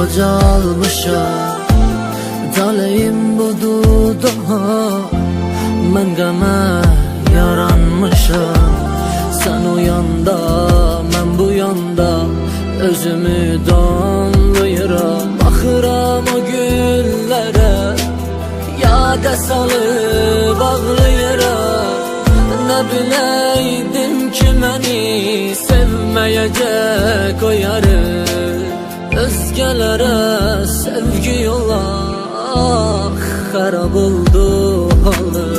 qocalmışam Taleyim budu daha Mən qəmə yaranmışam Sən o yanda, mən bu yanda. Özümü donlayıram Baxıram o güllərə Yada salıb ağlayıram Nə biləydim ki məni Sevməyəcək o yarı sevgi yola ah, Xarab oldu halı.